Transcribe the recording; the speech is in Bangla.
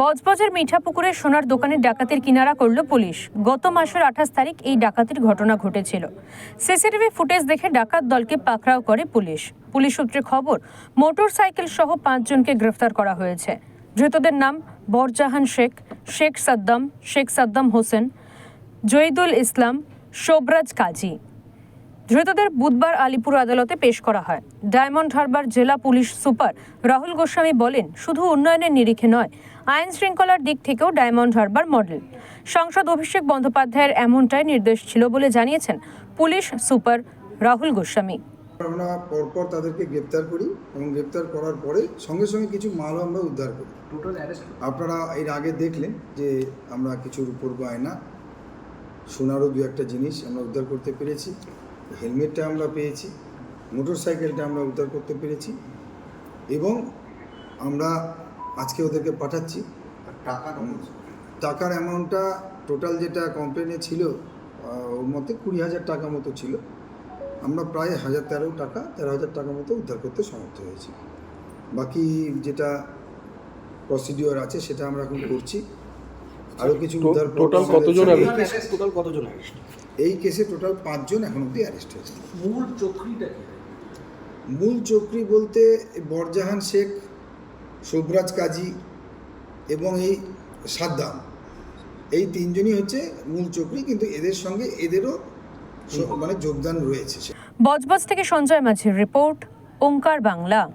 বজবজের মিঠাপুকুরে সোনার দোকানের ডাকাতির কিনারা করল পুলিশ। গত মাসের আঠাশ তারিখ এই ডাকাতির ঘটনা ঘটেছিল। সিসিটিভি ফুটেজ দেখে ডাকাত দলকে পাকড়াও করে পুলিশ। পুলিশ সূত্রে খবর মোটর সাইকেল সহ পাঁচজনকে গ্রেফতার করা হয়েছে। ধৃতদের নাম বরজাহান শেখ শেখ সাদ্দাম শেখ সাদ্দাম হোসেন, জয়দুল ইসলাম, শোভরাজ কাজী। ধৃতদের বুধবার আলিপুর আদালতে পেশ করা হয়। ডায়মন্ড হারবার জেলা পুলিশ সুপার রাহুল গোস্বামী বলেন শুধু উন্নয়নের নিরিখে নয় আইন শৃঙ্খলার দিক থেকেও ডায়মন্ড হারবার মডেল। সাংসদ অভিষেক বন্দ্যোপাধ্যায়ের এমনটাই নির্দেশ ছিল বলে জানিয়েছেন পুলিশ সুপার রাহুল গোস্বামী। আমরা পরপর তাদেরকে গ্রেপ্তার করি এবং গ্রেপ্তার করার পরে সঙ্গে সঙ্গে কিছু মালও আমরা উদ্ধার করি। টোটাল আপনারা এর আগে দেখলেন যে আমরা কিছু রূপোর গয়না সোনারও দু একটা জিনিস আমরা উদ্ধার করতে পেরেছি। হেলমেটটা আমরা পেয়েছি মোটর সাইকেলটা আমরা উদ্ধার করতে পেরেছি এবং আমরা আজকে ওদেরকে পাঠাচ্ছি। টাকা টাকার অ্যামাউন্টটা টোটাল যেটা কমপ্লেনে ছিল ওর মধ্যে কুড়ি হাজার টাকা মতো ছিল। আমরা প্রায় হাজার তেরো টাকা তেরো হাজার টাকা মতো উদ্ধার করতে সমর্থ হয়েছি। বাকি যেটা প্রসিডিওর আছে সেটা আমরা এখন করছি। আরও কিছু total কতজন এই কেসে- টোটাল কতজন অ্যারেস্ট এই কেসে টোটাল পাঁচজন এখন অব্দি অ্যারেস্ট হয়েছে। মূল চক্রিটা কি? মূল চক্রী বলতে বরজাহান শেখ শুভরাজ কাজী এবং এই সাদ্দাম। এই তিনজনই হচ্ছে মূল চক্রী কিন্তু এদের সঙ্গে এদেরও মানে যোগদান রয়েছে। বজবজ থেকে সঞ্জয় মাঝির রিপোর্ট ওঙ্কার বাংলা।